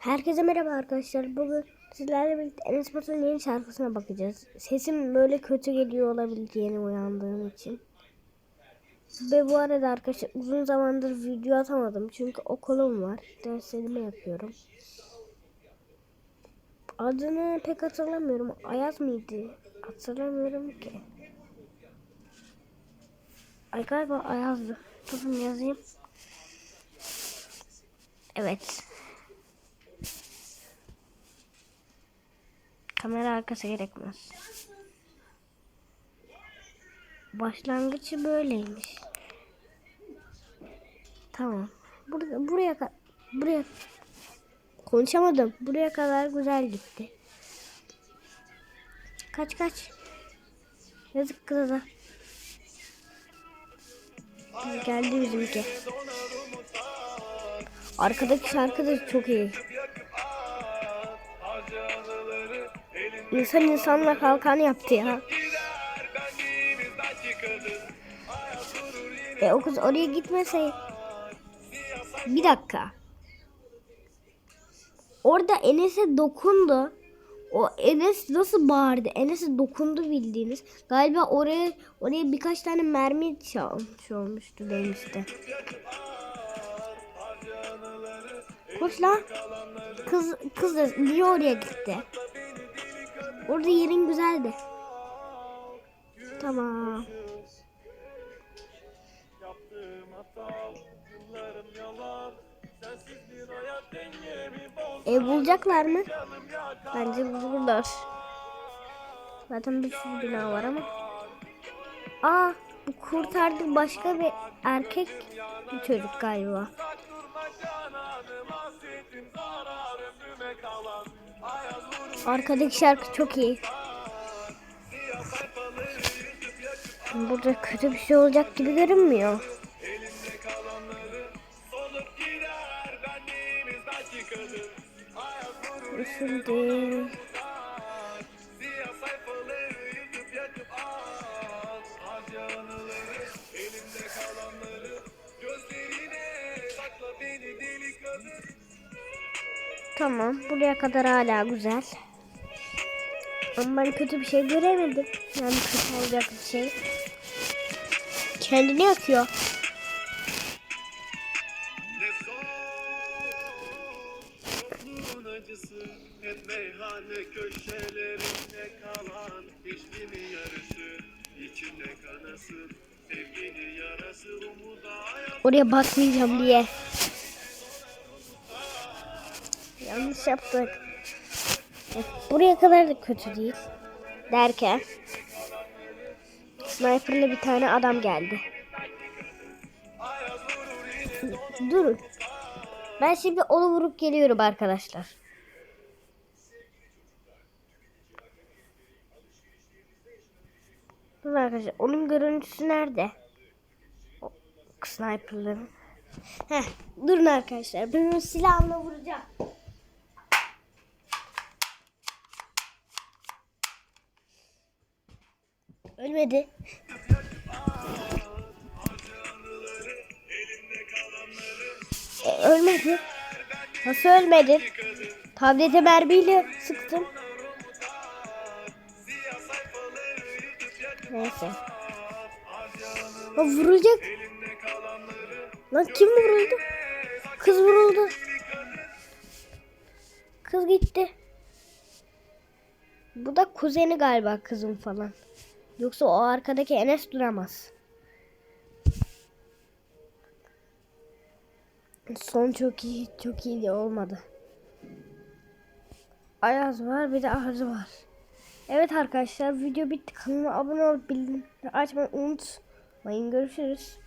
Herkese merhaba arkadaşlar. Bugün sizlerle birlikte Enes Batur'un yeni şarkısına bakacağız. Sesim böyle kötü geliyor olabilir yeni uyandığım için. Ve bu arada arkadaşlar uzun zamandır video atamadım. Çünkü okulum var. Derslerimi yapıyorum. Adını pek hatırlamıyorum. Ayaz mıydı? Hatırlamıyorum ki. Ay galiba Ayaz'dı. Durun yazayım. Evet. Kamera arkası gerekmez. Başlangıcı böyleymiş. Tamam. Burada buraya buraya konuşamadım. Buraya kadar güzel gitti. Kaç kaç. Yazık kıza. Geldi bizimki. Arkadaki şarkı da çok iyi. İnsan insanla kalkan yaptı ya. E o kız oraya gitmese... Bir dakika. Orada Enes'e dokundu. O Enes nasıl bağırdı? Enes'e dokundu bildiğiniz. Galiba oraya oraya birkaç tane mermi çalmış olmuştu demişti. Koş lan. Kız kız da niye oraya gitti? Orada yerin güzeldi. Tamam. Ev bulacaklar mı? Bence bulurlar. Zaten bir sürü bina var ama. Aa, bu kurtardı başka bir erkek bir çocuk galiba. Arkadaki şarkı çok iyi. Burada kötü bir şey olacak gibi görünmüyor. Şimdi Tamam. Buraya kadar hala güzel. Ama ben kötü bir şey göremedim. Yani kötü olacak bir şey. Kendini yakıyor. Hep meyhane köşelerinde kalan Hiçbiri yarısı içinde kanası Sevgini yarası umuda hayat Oraya bakmayacağım diye. Yanlış yaptık. Buraya kadar da kötü değil. Derken sniper'la bir tane adam geldi. Durun. Ben şimdi onu vurup geliyorum arkadaşlar. Dur arkadaşlar. Onun görüntüsü nerede? O sniper'ların. Heh, durun arkadaşlar. Ben onu silahımla vuracağım. Ölmedi. E, ölmedi. Nasıl ölmedi? Tablete mermiyle sıktım. Neyse. Ha, vuracak. Lan kim vuruldu? Kız vuruldu. Kız gitti. Bu da kuzeni galiba kızım falan. Yoksa o arkadaki Enes duramaz. Son çok iyi, çok iyi de olmadı. Ayaz var bir de Arzu var. Evet arkadaşlar video bitti. Kanalıma abone olup bildirimleri açmayı unutmayın. Görüşürüz.